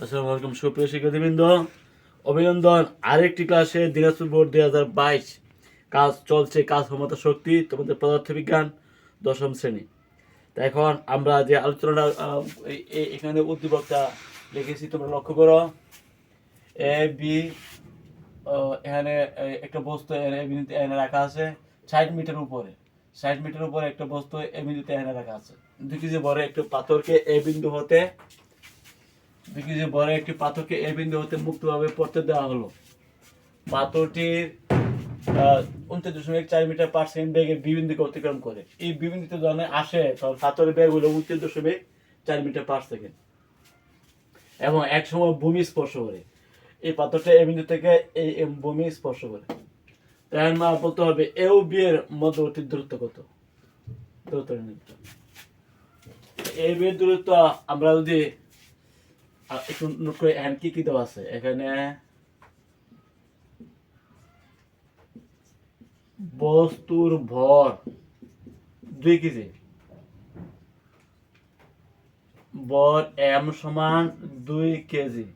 আসসালামু আলাইকুম, সুপ্রিয় শিক্ষার্থীবৃন্দ। অভিনন্দন আরেকটি ক্লাসে দিনাজপুর বোর্ড দুই হাজার বাইশ। কাজ চলছে, কাজ ক্ষমতা, শক্তি, তোমাদের পদার্থবিজ্ঞান দশম শ্রেণি। তা এখন আমরা যে আলোচনাটা এখানে উদ্দীপকটা লিখেছি, তোমরা লক্ষ্য করো। এ বি এখানে একটা বস্তু এ বিন্দুতে এনে রাখা আছে, ষাট মিটার উপরে। ষাট মিটার উপরে একটা বস্তু এ বিন্দুতে এনে রাখা আছে। দুই কেজি বড় একটা পাথরকে এ বিন্দু হতে কেজি বড় একটি পাথরকে এ বিন্দু হতে মুক্তভাবে পড়তে দেওয়া হলো। পাথরটির উনত্রিশ দশমিক চার মিটার পার সেকেন্ড বেগে বি বিন্দুকে অতিক্রম করে। এই বি বিন্দুতে যখন আসে, তখন পাথরের বেগ হলো উনত্রিশ দশমিক চার মিটার পার সেকেন্ড এবং এক সময় ভূমি স্পর্শ করে। এই পাথরটা এ বিন্দু থেকে এই ভূমি স্পর্শ করে। তাই মা বলতে হবে, এ ও বি মধ্যবর্তী দূরত্ব কত? দূরত্ব নির্ণয় করতে হবে। এই বি দূরত্ব আমরা যদি একটু নোট করে এখানে কি কি দেওয়া আছে? এখানে বস্তুর ভর দুই কেজি। বর এম সমান দুই কেজি।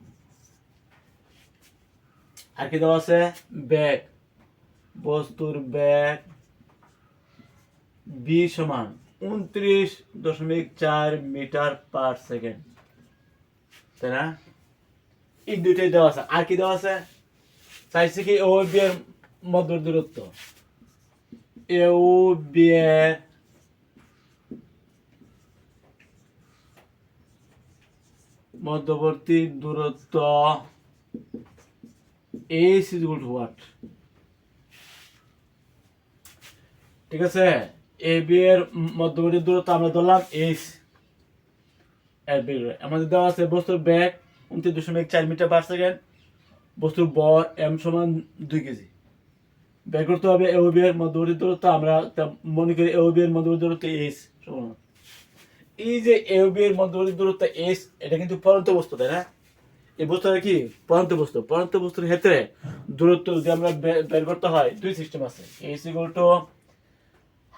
আর কি দেওয়া আছে? ব্যাগ। বস্তুর ব্যাগ বি সমান উনত্রিশ দশমিক চার মিটার পার সেকেন্ড। তাই এই দুইটাই দেওয়া আছে। আর কি দেওয়া আছে? চাইছে কি ও বি এর মধ্য দূরত্ব? এ ও বি মধ্যবর্তী দূরত্ব H is equal to what ঠিক আছে? এ বি এর মধ্যবর্তী দূরত্ব আমরা ধরলাম এইচ আমাদের দেওয়া আছে বস্তুর ব্যাগ, উনত্রিশ দশমিক চার মিটার পার সেকেন্ড বস্তুর বর এম সমান দুই কেজি। বের করতে হবে এ বি এর মধ্যবর্তী দূরত্ব, আমরা মনে করি এ বি এর মধ্যবর্তী দূরত্ব এইচ সমান। এই যে এ বি এর মধ্যবর্তী দূরত্ব এইচ এটা কিন্তু পরন্ত বস্তু, তাই না? এই বস্তুটা কি? পরন্ত বস্তু। পরন্ত বস্তুর ক্ষেত্রে দূরত্ব যদি আমরা বের করতে হয়, দুই সিস্টেম আছে। H equal to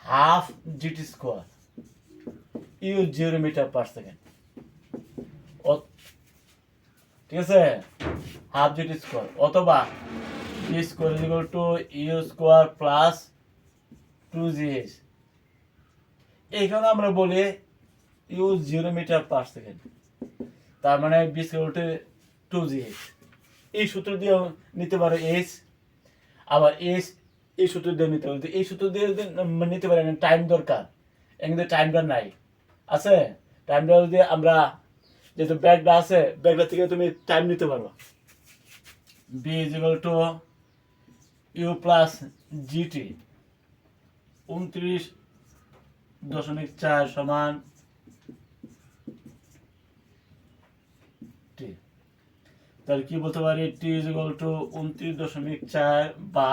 half G T square U zero metre per second ঠিক আছে? হাফ জিটি স্কোয়ার অথবা V square equal to U square plus two G H এইখানে আমরা বলি U zero metre per second তার মানে V square to two G H এই সূত্র দিয়ে নিতে পারো এইচ আবার এইচ এই সূত্র দিয়ে নিতে পারো এই সূত্র দিয়ে নিতে পারে টাইম দরকার। এখানে টাইমটা নাই। আছে? টাইমটা যদি আমরা যেহেতু ব্যাগটা আছে ব্যাগটা থেকে তুমি টাইম নিতে পারো V is equal to U plus GT উনত্রিশ দশমিক চার সমান টি তাহলে কি বলতে পারি? টি ইজ ইকুয়াল টু উনত্রিশ দশমিক চার বা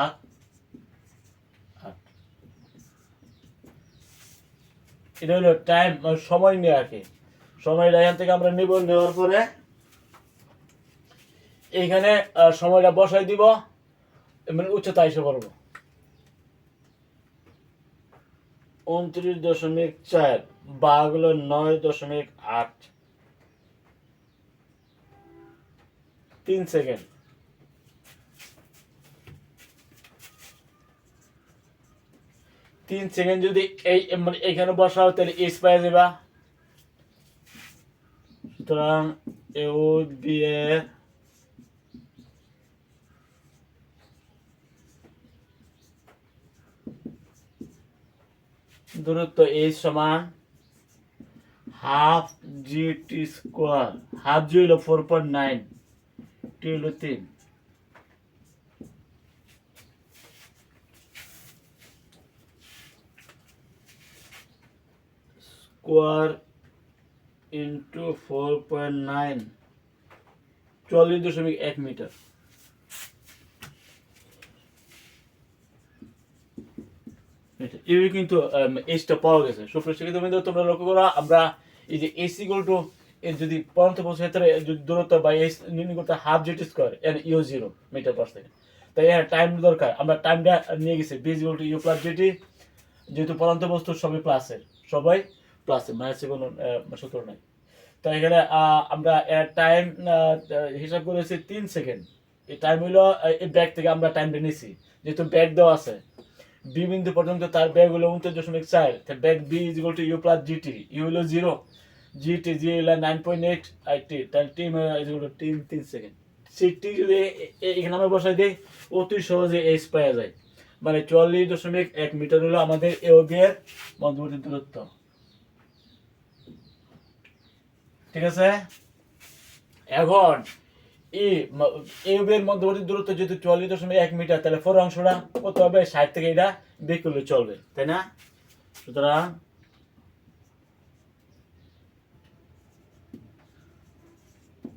এটা হলো টাইম সময় নিয়ে আর কি সময়টা এখান থেকে আমরা নিব, নেওয়ার পরে এইখানে সময়টা বসাই দিব মানে উচ্চতা এসে পড়ব। উনত্রিশ দশমিক চার বা হলো নয় দশমিক আট। তিন সেকেন্ড। তিন সেকেন্ড যদি এই মানে এখানে বসাও, তাহলে এস পাই যাবা। সুতরাং এ ও বি এর দূরত্ব এইচ সমান half G T square, half G হলো ফোর পয়েন্ট নাইন টি হলো তিন। Square into four point nine চল্লিশ দশমিক এক মিটার। এই কিন্তু এইচটা পাওয়া গেছে। সুপ্রিয় শিক্ষিত তোমরা লক্ষ্য করো, আমরা এই যে এসি গোল টু যদি পরন্ত বস্তু ক্ষেত্রে যদি দূরত্ব বা এস নির্ণয় করতে half GT square and U zero metre per second তাই এর টাইম দরকার। আমরা টাইমটা নিয়ে গেছি V equal to U plus GT যেহেতু পরন্ত বস্তু সবই প্লাসের সবাই প্লাসের মাইনাসের কোনো সূত্র নাই। তো এখানে আমরা টাইম হিসাব করেছি তিন সেকেন্ড এই টাইম হলো এই ব্যাগ থেকে আমরা টাইমটা নিছি। যেহেতু ব্যাগ দেওয়া আছে বি বিন্দু পর্যন্ত তার ব্যাগ হলো উনত্রিশ দশমিক চার। Bag V is equal to U plus GT U হলো জিরো জিটি জি হলো নাইন পয়েন্ট এইট আর টি তাহলে টি ইজ ইকুয়াল টু তিন তিন সেকেন্ড সেই টি যদি এখানে আমরা বসাই দিই, অতি সহজে এইচ পাওয়া যায়। মানে চুয়াল্লিশ দশমিক এক মিটার হলো আমাদের এ মধ্যবর্তী দূরত্ব ঠিক আছে? এখন ই এর মধ্যবর্তী দূরত্ব যদি চুয়াল্লিশ দশমিক এক মিটার, তাহলে ফোর অংশটা কত হবে? ষাট থেকে এটা বের করলে চলবে, তাই না? সুতরাং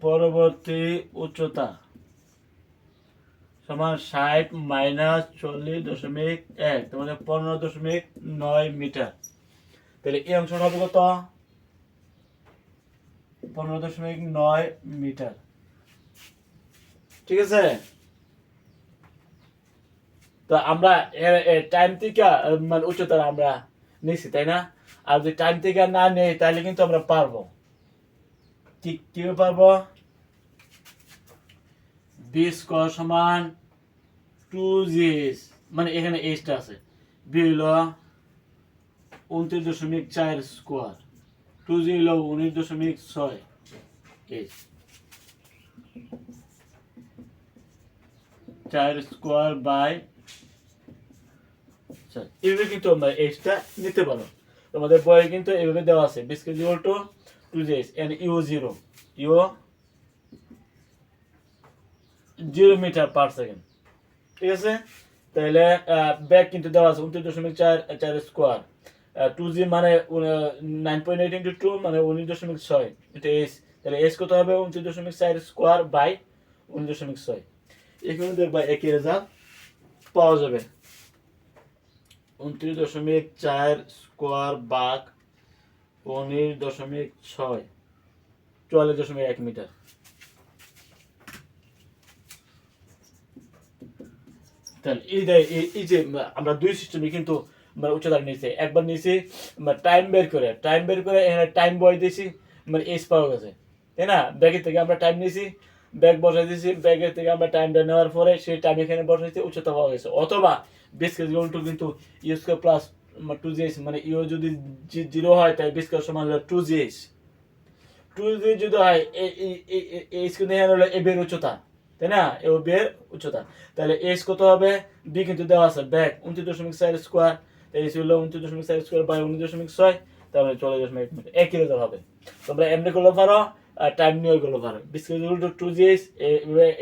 পরবর্তী উচ্চতা সমান ষাট মাইনাস চল্লিশ দশমিক এক তোমাদের পনেরো দশমিক নয় মিটার। তাহলে এই অংশটা হবে কত? পনেরো দশমিক নয় মিটার। ঠিক আছে? তো আমরা টাইম মানে আমরা তাই না? আর যদি টাইম না নেই, তাহলে কিন্তু আমরা পারব। কি, কীভাবে পারব? বি স্কোয়ার সমান টু জি মানে এখানে এইচটা আছে। বি হলো উনত্রিশ দশমিক চার স্কোয়ার টু জি হলো উনিশ দশমিক ছয়। এইচ চার স্কোয়ার বাই চার। এইভাবে কিন্তু আমরা এইচটা নিতে পারো। তোমাদের বইয়ে কিন্তু এইভাবে দেওয়া আছে। Biscuit equal to two G H and U zero U zero metre per second ঠিক আছে? তাহলে ব্যাগ কিন্তু দেওয়া আছে। উনত্রিশ দশমিক চার চার স্কোয়ার। টু জি মানে nine point eight into two মানে উনিশ দশমিক ছয়। এটা এস তাহলে এস কত হবে? উনত্রিশ দশমিক চার স্কোয়ার বাই উনিশ দশমিক ছয়। এখানে দেখবা একই রেজাল্ট পাওয়া যাবে। উনত্রিশ দশমিক চার স্কোয়ার বাঘ উনিশ দশমিক ছয়, চুয়াল্লিশ দশমিক এক মিটার তাহলে এই যে আমরা দুই সিস্টেমে কিন্তু মানে উচ্চতা নিয়েছি একবার নিয়েছি টাইম বের করে টাইম বের করে এখানে টাইম বয় দিয়েছি মানে এস পাওয়া গেছে। তাই না? ব্যাগের থেকে আমরা টাইম নিয়েছি ব্যাগ বসাই দিয়েছি ব্যাগের থেকে আমরা টাইমটা নেওয়ার পরে সেই টাইম এখানে বসাইছি, উচ্চতা পাওয়া গেছে। অথবা বেস কেজি টু কিন্তু U square plus two G S মানে ইউ যদি জিরো হয় তাই বেস কেজি সমান two G S two G যদি হয় এই কিন্তু এখানে হলো এ বের উচ্চতা। তাই না? এ বের উচ্চতা। তাহলে এস কত হবে? বি কিন্তু দেওয়া আছে ব্যাগ উনত্রিশ দশমিক চার স্কোয়ার এস হলো উনত্রিশ দশমিক চার স্কোয়ার বাই উনিশ দশমিক ছয় তারপরে চল্লিশ দশমিক এক মিটার হবে। তোমরা এমনি করলে পারো টাইম নিয়ে করলে পারো। বিশ টু টু জি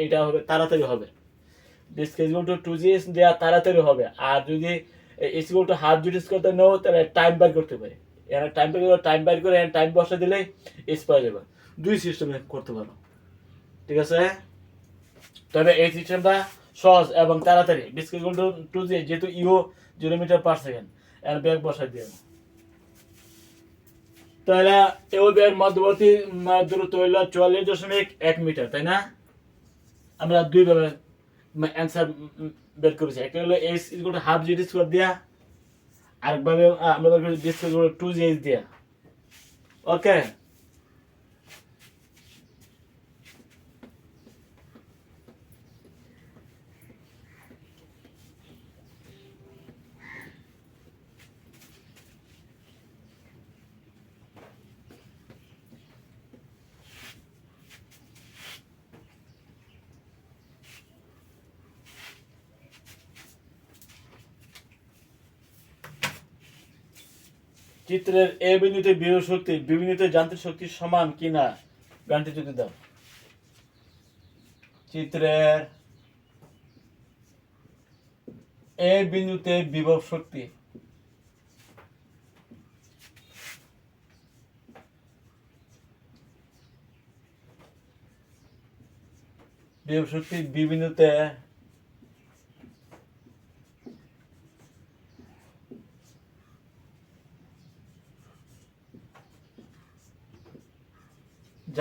এটা হবে, তাড়াতাড়ি হবে। বিশ টু টু জি এস দেওয়া তাড়াতাড়ি হবে। আর যদি এস টু হাফ জুডিস করতে নেও, তাহলে টাইম বার করতে পারে। এখানে টাইম বের করে টাইম বার করে টাইম বসে দিলেই এস পাওয়া যাবে। দুই সিস্টেমে করতে পারো। ঠিক আছে? তবে এই সিস্টেমটা সহজ এবং তাড়াতাড়ি। বিস্কিট টু টু জি যেহেতু U zero metre per second. এর ব্যাগ বসাই দিয়ে তাহলে এও ব্যাগ মধ্যবর্তী দূরত্ব হইল চুয়াল্লিশ দশমিক এক মিটার, তাই না? আমরা দুইভাবে অ্যান্সার বের করেছি। একটা হলো H equal half G square দিয়া, আরেকভাবে আমরা টু জি এইচ দিয়া। ওকে চিত্রের এ বিন্দুতে বিভব শক্তি, বি বিন্দুতে যান্ত্রিক শক্তি সমান কিনা? গানটি যদি দাও। চিত্রের এ বিন্দুতে বিভব শক্তি। বিভব শক্তি বি বিন্দুতে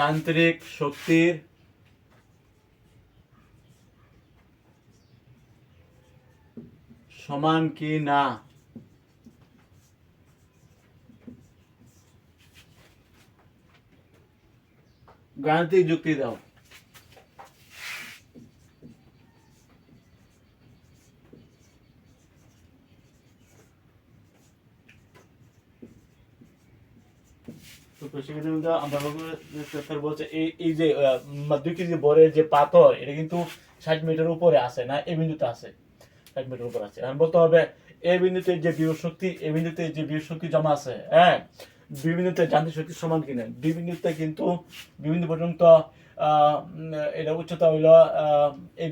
যান্ত্রিক শক্তির সমান কি না? গাণিতিক যুক্তি দাও তো সেক্ষেত্রে কিন্তু আমরা বলব বলছে, এই এই যে দুই কেজি বরের যে পাথর, এটা কিন্তু ষাট মিটার উপরে আছে না? এই বিন্দুতে আছে। ষাট মিটার উপরে আছে। এখন বলতে হবে, এই বিন্দুতে যে বিভব শক্তি, এই বিন্দুতে যে বিভব শক্তি জমা আছে হ্যাঁ? বিন্দুতে যান্ত্রিক শক্তি সমান কিনা? বিন্দুতে কিন্তু বিভিন্ন পর্যন্ত এটা উচ্চতা হইল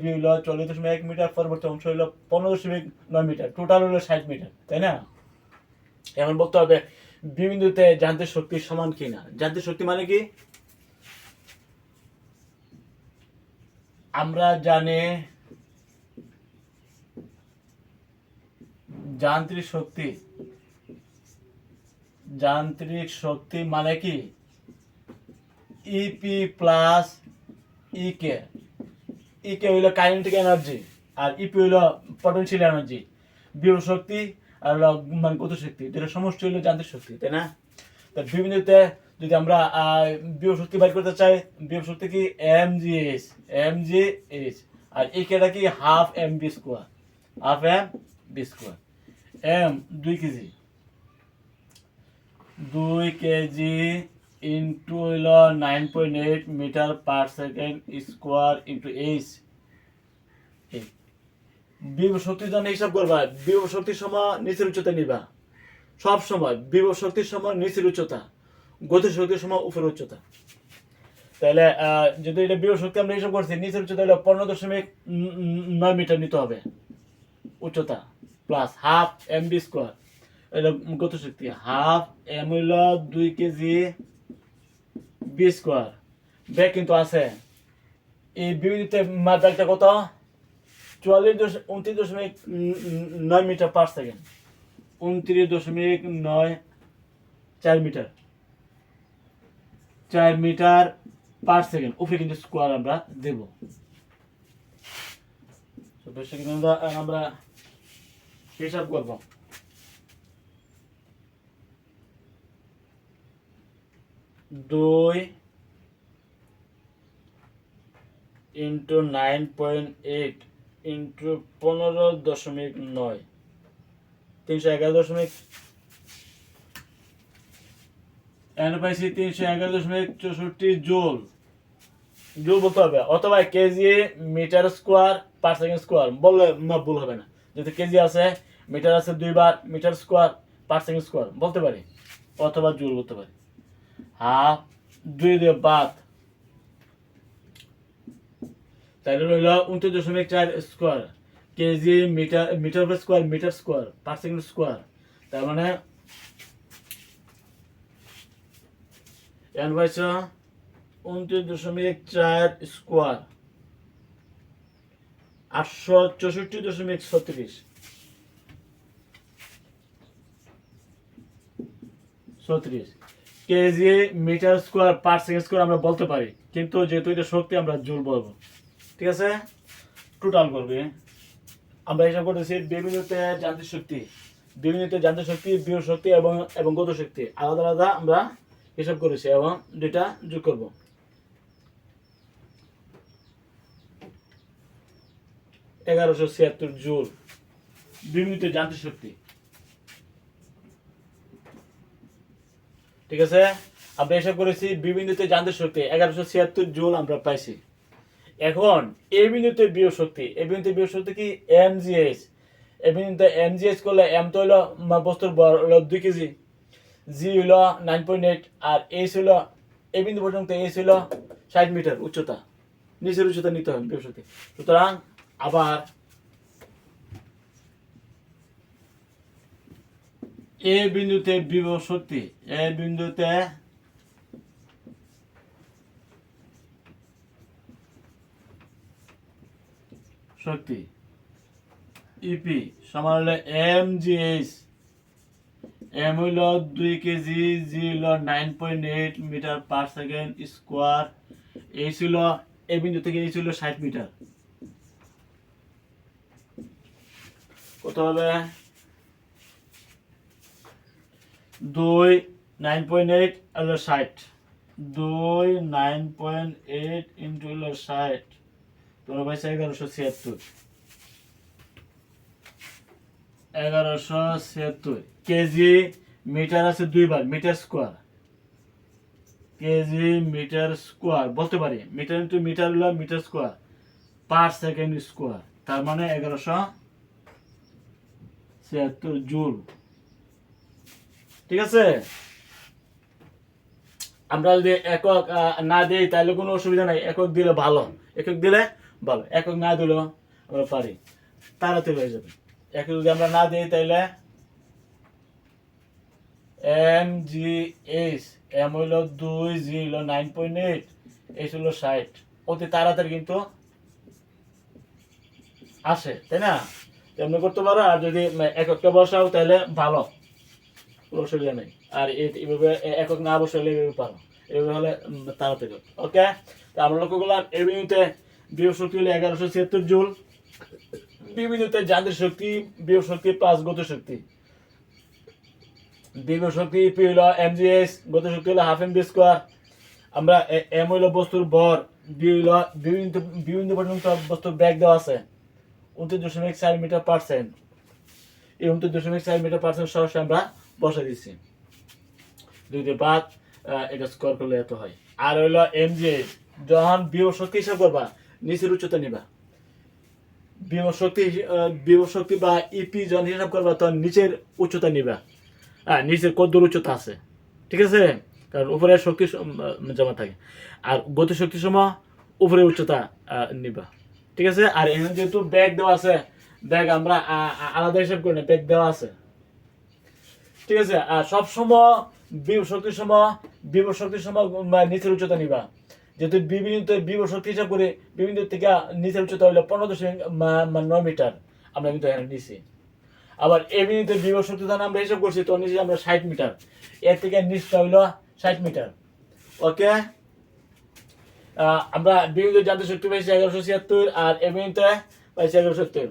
বি হইল চল্লিশ দশমিক এক মিটার, পরবর্তী অংশ হইল পনেরো দশমিক নয় মিটার। টোটাল হইল ষাট মিটার, তাই না? এখন বলতে হবে বিবিন্দুতে যান্ত্রিক শক্তি সমান কিনা? যান্ত্রিক শক্তি মানে কি? আমরা জানি যান্ত্রিক শক্তি যান্ত্রিক শক্তি মানে কি? ইপি প্লাস ইকে ইকে হইল কাইনেটিক এনার্জি আর ইপি হইল পটেনশিয়াল এনার্জি বিভব শক্তি আর হলো মানে গত শক্তি যেটা সমষ্টি হইল যান্ত্রিক শক্তি, তাই না? তা বিভিন্নতে যদি আমরা বিভব শক্তি বাইর করতে চাই বিভব শক্তি কি? M G H M G H আর এই কেটা কি? Half M V square half M V square M দুই কেজি দুই কেজি ইন্টু হইল nine point eight metre per second square into H বিভব শক্তির জন্য হিসাব করবা বিভব শক্তির সময় নিচের উচ্চতা নিবা। সব সময় বিভব শক্তির সময় নিচের উচ্চতা গতি শক্তির সময় উপরের উচ্চতা। তাহলে যদি এটা বিভব শক্তি আমরা হিসাব করছি, নিচের উচ্চতা হলো পনেরো দশমিক নয় মিটার নিতে হবে। উচ্চতা plus half M V square এটা গত শক্তি হাফ এম হইল দুই কেজি বি স্কোয়ার ব্যাগ কিন্তু আছে। এই বিবিতে মাত্রাটা কত? চুয়াল্লিশ দশ, উনত্রিশ দশমিক নয় মিটার পার সেকেন্ড উনত্রিশ দশমিক নয় চার মিটার। চার মিটার পার সেকেন্ড উপরে কিন্তু স্কোয়ার আমরা দেব। আমরা হিসাব করব। দুই into nine point eight. Into পনেরো দশমিক নয়। তিনশো এগারো দশমিক এন পাইছি তিনশো এগারো দশমিক চৌষট্টি জোল। জুল বলতে হবে, অথবা KG metre square per second square, বললে না, ভুল হবে না। যেহেতু কেজি আছে, মিটার আছে দুইবার, metre square per second square, বলতে পারি। অথবা জুল বলতে পারি। হাফ দুই দিয়ে বাদ তাহলে রইল উনত্রিশ দশমিক চার square KG metre metre per square metre square per second square তার মানে এন পাইছ উনত্রিশ দশমিক চার স্কোয়ার আটশো চৌষট্টি দশমিক ছত্রিশ। ছত্রিশ। KG metre square per second square আমরা বলতে পারি, কিন্তু যেহেতু এটা শক্তি আমরা জুল বলব। ঠিক আছে? টোটাল করবে। আমরা হিসাব করতেছি বিভিন্নতে যান্ত্রিক শক্তি। বিভিন্নতে যান্ত্রিক শক্তি বিয় শক্তি এবং এবং গত শক্তি। আলাদা আলাদা আমরা হিসাব করেছি এবং দুইটা যোগ করব। এগারোশো ছিয়াত্তর জুল। বিভিন্নতে যান্ত্রিক শক্তি। ঠিক আছে? আমরা হিসাব করেছি বিভিন্নতে যান্ত্রিক শক্তি, এগারোশো ছিয়াত্তর জুল আমরা পাইছি। এখন এই বিন্দুতে বিয় শক্তি। কি এম জি এইচ এই বিন্দুতে এম জি এইচ করলে এম তো হইল বস্তুর দুই কেজি। জি হইল নাইন পয়েন্ট এইট আর এইচ হইল এই বিন্দু পর্যন্ত এইচ হইল ষাট মিটার উচ্চতা। নিচের উচ্চতা নিতে হবে বিয় শক্তি। সুতরাং আবার এ বিন্দুতে বিভব শক্তি এ বিন্দুতে শক্তি ইপি সমান হলো এম জি এইচ এম হইল দুই কেজি জি হইল nine point eight metre per second square H হইল বিন্দু থেকে এইচ হইল ষাট মিটার কত হবে? দুই নাইন পয়েন্ট এইট হলো ষাট। দুই নাইন পয়েন্ট এইট ইন্টু হলো ষাট। তোমরা পাইছে এগারোশো ছিয়াত্তর। এগারোশো ছিয়াত্তর। কেজি মিটার আছে metre square. KG metre square, বলতে পারি, মিটার ইন্টু মিটার হলো metre square, per second square. তার মানে এগারোশো ছিয়াত্তর জুল। ঠিক আছে? আমরা যদি একক না দিই, তাহলে কোনো অসুবিধা নাই। একক দিলে ভালো। একক দিলে ভালো একক না দিলেও আমরা পারি। তাড়াতাড়ি হয়ে যাবে। একক যদি আমরা না দিই তাহলে এম জি এইচ, এম হইল দুই, জি হইল নাইন পয়েন্ট এইট, এইচ হইল ষাট। অতি তাড়াতাড়ি কিন্তু আসে, তাই না? তেমনি করতে পারো, আর যদি এককটা বসাও তাহলে ভালো। কোনো অসুবিধা নেই। আর এইভাবে একক না বসালে এইভাবে পারো। এইভাবে হলে তাড়াতাড়ি ওকে? তা আমরা করলাম, এই বিন্দুতে বিয়োগ শক্তি হলো এগারোশো ছিয়াত্তর জুল বি বিন্দুতে যান্ত্রিক শক্তি বিয়োগ শক্তি প্লাস গত শক্তি। বিয়োগ শক্তি পি হলো এম জি এস গত শক্তি হলো হাফ এম বি স্কোয়ার আমরা এম হইল বস্তুর ভর বি হইল বিভিন্ন পর্যন্ত বস্তুর ব্যাগ দেওয়া আছে। উনত্রিশ দশমিক চার মিটার পার্সেন্ট এই উনত্রিশ দশমিক চার মিটার পার্সেন্ট সরাসরি আমরা বসে দিচ্ছি। দুই বাদ এটা স্কোর করলে এত হয়। আর হইল এম জি যখন বিয়োগ শক্তি হিসাব করবা নিচের উচ্চতা নিবা। বিয়োগ শক্তি বা ইপি যখন হিসাব করবা, তখন নিচের উচ্চতা নিবা। হ্যাঁ নিচের কদ্দুর উচ্চতা আছে। ঠিক আছে? কারণ উপরে শক্তি জমা থাকে। আর গতি শক্তি সময় উপরে উচ্চতা নিবা। ঠিক আছে? আর এখানে যেহেতু ব্যাগ দেওয়া আছে, ব্যাগ আমরা আলাদা হিসাব করি না, ব্যাগ দেওয়া আছে। ঠিক আছে? আর সব সময় বিভ শক্তির সময় শক্তির সময় নিচের উচ্চতা নিবা। যেহেতু বিভিন্ন বিভ শক্তি হিসাব করে বিভিন্ন থেকে নিচের উচ্চতা হইল পনেরো দশমিক নয় মিটার। আমরা কিন্তু এখানে নিছি। আবার এই বিন্দুতে বিভ শক্তি যখন আমরা হিসাব করছি তো নিচে আমরা ষাট মিটার। এর থেকে নিচটা হইল ষাট মিটার। ওকে? আমরা বিভিন্ন যান্ত্রিক শক্তি পাইছি এগারোশো ছিয়াত্তর আর এ বিন্দুতে পাইছি এগারোশো সত্তর।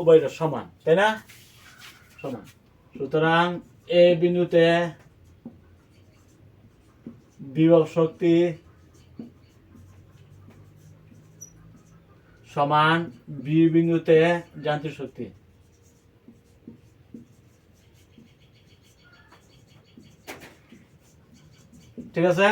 উভয়টা সমান, তাই না? সমান। সুতরাং এই বিন্দুতে বিভব শক্তি সমান বি বিন্দুতে যান্ত্রিক শক্তি। ঠিক আছে?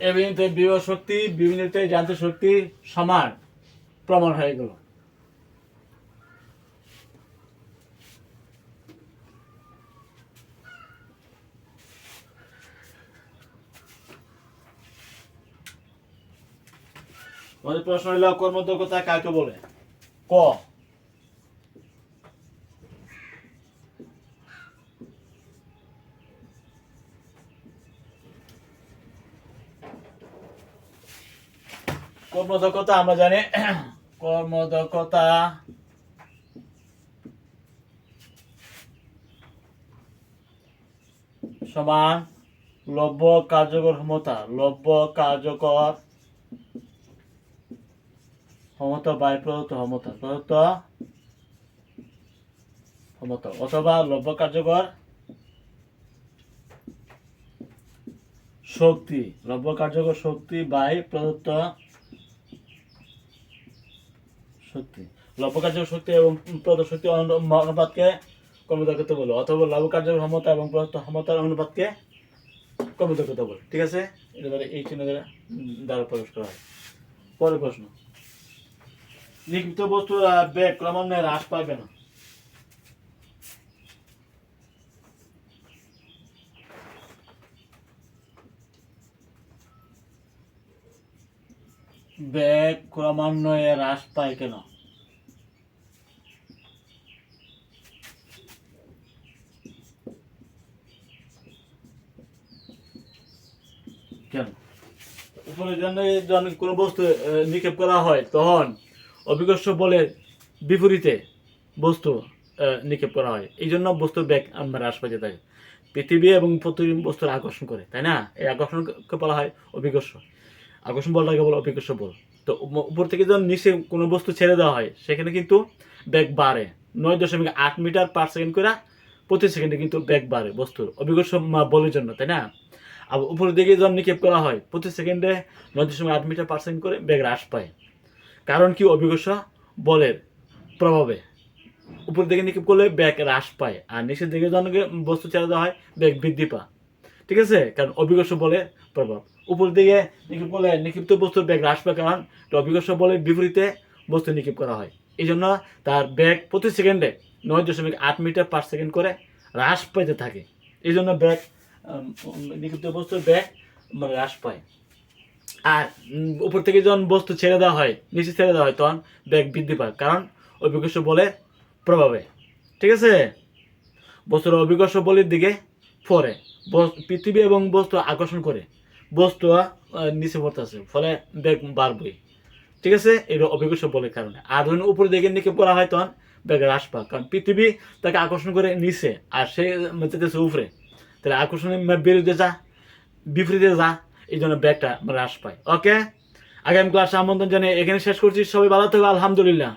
এই বিন্দুতে শক্তি বিভিন্নতে যান্ত্রিক শক্তি সমান প্রমাণ হয়ে গেল। আমাদের প্রশ্ন হইল, কর্মদক্ষতা কাকে বলে? ক। কর্মদক্ষতা, আমরা জানি, কর্মদক্ষতা সমান লব্য কার্যকর ক্ষমতা লব্য কার্যকর ক্ষমতা বাই প্রদত্ত ক্ষমতা প্রদত্ত ক্ষমতা, অথবা লব্য কার্যকর শক্তি লব্য কার্যকর শক্তি বাই প্রদত্ত শক্তি। লব্য কার্যকর শক্তি এবং প্রদত্ত শক্তি অনু- অনুপাতকে কর্মদক্ষতা বলো, অথবা লব্য কার্যকর ক্ষমতা এবং প্রদত্ত ক্ষমতার অনুপাতকে কর্মদক্ষতা বলে, ঠিক আছে? এটা দ্বারা এই চিহ্ন দ্বারা প্রকাশ করা হয়। পরের প্রশ্ন। লিখিত বস্তু বেগ, ক্রমান্বয়ে হ্রাস পাবে না। বেগ ক্রমান্বয়ে হ্রাস পায় কেন? কেন? উপরে যখন কোনো বস্তু নিক্ষেপ করা হয়, তখন অভিকর্ষ বলের বিপরীতে বস্তু নিক্ষেপ করা হয়। এই জন্য বস্তুর ব্যাগ আমরা হ্রাস পাইতে থাকে। পৃথিবী এবং প্রতিটি বস্তুর আকর্ষণ করে, তাই না? এই আকর্ষণকে বলা হয় অভিকর্ষ আকর্ষণ বলটাকে বলে অভিকর্ষ বল। তো উপর থেকে যখন নিচে কোনো বস্তু ছেড়ে দেওয়া হয়, সেখানে কিন্তু ব্যাগ বাড়ে। নয় দশমিক আট মিটার পার সেকেন্ড করে প্রতি সেকেন্ডে কিন্তু ব্যাগ বাড়ে বস্তুর অভিজ্ঞ বলের জন্য, তাই না? আবার উপরের দিকে যখন নিক্ষেপ করা হয়, প্রতি সেকেন্ডে নয় দশমিক আট মিটার পার সেকেন্ড করে ব্যাগ হ্রাস পায়। কারণ কি অভিজ্ঞ বলের প্রভাবে। উপর দিকে নিক্ষেপ করলে ব্যাগ হ্রাস পায় আর নিচের দিকে যখন বস্তু ছেড়ে দেওয়া হয়, ব্যাগ বৃদ্ধি পায়। ঠিক আছে? কারণ অভিজ্ঞ বলের প্রভাব। উপর দিকে নিক্ষেপ করলে নিক্ষিপ্ত বস্তুর ব্যাগ হ্রাস পায় কারণ অভিজ্ঞ বলের বিপরীতে বস্তু নিক্ষেপ করা হয়। এই জন্য তার ব্যাগ প্রতি সেকেন্ডে নয় দশমিক আট মিটার পার সেকেন্ড করে হ্রাস পাইতে থাকে। এই জন্য ব্যাগ নিক্ষিপ্ত বস্তুর ব্যাগ মানে হ্রাস পায়। আর উপর থেকে যখন বস্তু ছেড়ে দেওয়া হয়, নিচে ছেড়ে দেওয়া হয়, তখন ব্যাগ বৃদ্ধি পায়। কারণ অভিজ্ঞ বলে প্রভাবে। ঠিক আছে? বস্তুর অভিজ্ঞ বলের দিকে পড়ে। পৃথিবী এবং বস্তু আকর্ষণ করে। বস্তু নিচে পড়তেছে। ফলে ব্যাগ বাড়বে ঠিক আছে? এটা অভিজ্ঞ বলের কারণে। আর যখন উপর দিকে নিক্ষেপ করা হয়, তখন ব্যাগ হ্রাস পায়। কারণ পৃথিবী তাকে আকর্ষণ করে নিচে, আর সে যেতেছে উপরে। তাহলে আকর্ষণের বিরুদ্ধে যা, বিপরীতে যা এই জন্য ব্যাগটা হ্রাস পায় ওকে আগামী ক্লাসে আমন্ত্রণ জানিয়ে এখানে শেষ করছি। সবাই ভালো থাকবে আলহামদুলিল্লাহ।